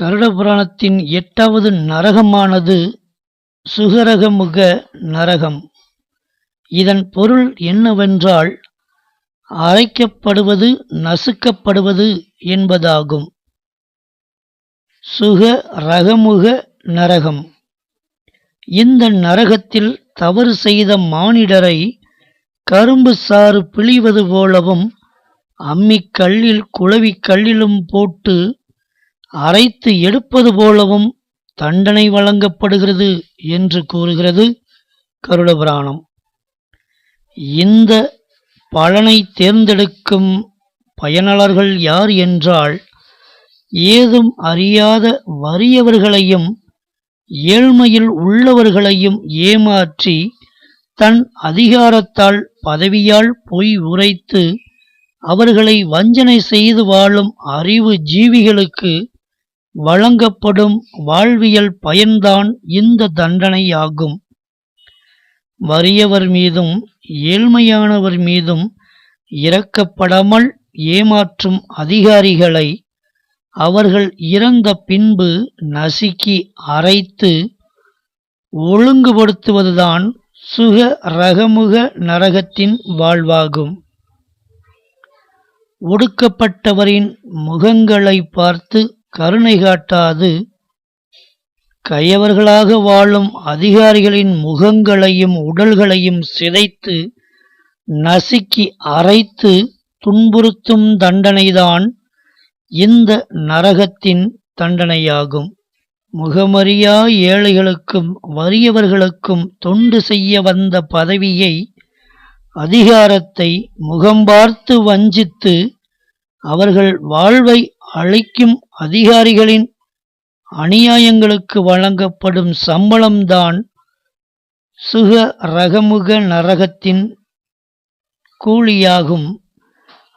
கருட புராணத்தின் எட்டாவது நரகமானது சுகரகமுக நரகம். இதன் பொருள் என்னவென்றால் அரைக்கப்படுவது நசுக்கப்படுவது என்பதாகும். சுக ரகமுக நரகம். இந்த நரகத்தில் தவறு செய்த மானிடரை கரும்பு சாறு பிழிவது போலவும் அம்மிக்கல்லில் கல்லில் கல்லிலும் போட்டு அரைத்து எடுப்பது போலவும் தண்டனை வழங்கப்படுகிறது என்று கூறுகிறது கருடபுராணம். இந்த பலனை தேர்ந்தெடுக்கும் பயனாளர்கள் யார் என்றால் ஏதும் அறியாத வறியவர்களையும் ஏழ்மையில் உள்ளவர்களையும் ஏமாற்றி தன் அதிகாரத்தால் பதவியால் பொய் உரைத்து அவர்களை வஞ்சனை செய்து வாழும் அறிவு ஜீவிகளுக்கு வழங்கப்படும் வாழ்வியல் பயன்தான் இந்த தண்டனையாகும். வறியவர் மீதும் ஏழ்மையானவர் மீதும் இறக்கப்படாமல் ஏமாற்றும் அதிகாரிகளை அவர்கள் இறந்த பின்பு நசுக்கி அரைத்து ஒழுங்குபடுத்துவதுதான் சுக ரகமுக நரகத்தின் வாழ்வாகும். ஒடுக்கப்பட்டவரின் முகங்களை பார்த்து கருணை காட்டாது. கயவர்களாக வாழும் அதிகாரிகளின் முகங்களையும் உடல்களையும் சிதைத்து நசுக்கி அரைத்து துன்புறுத்தும் தண்டனைதான் இந்த நரகத்தின் தண்டனையாகும். முகமறியா ஏழைகளுக்கும் வறியவர்களுக்கும் தொண்டு செய்ய வந்த பதவியை அதிகாரத்தை முகம் பார்த்து வஞ்சித்து அவர்கள் வாழ்வை அழைக்கும் அதிகாரிகளின் அநியாயங்களுக்கு வழங்கப்படும் சம்பளம்தான் சுக ரகமுக நரகத்தின் கூலியாகும்.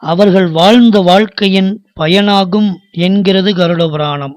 அவர்கள் வாழ்ந்த வாழ்க்கையின் பயனாகும் என்கிறது கருட புராணம்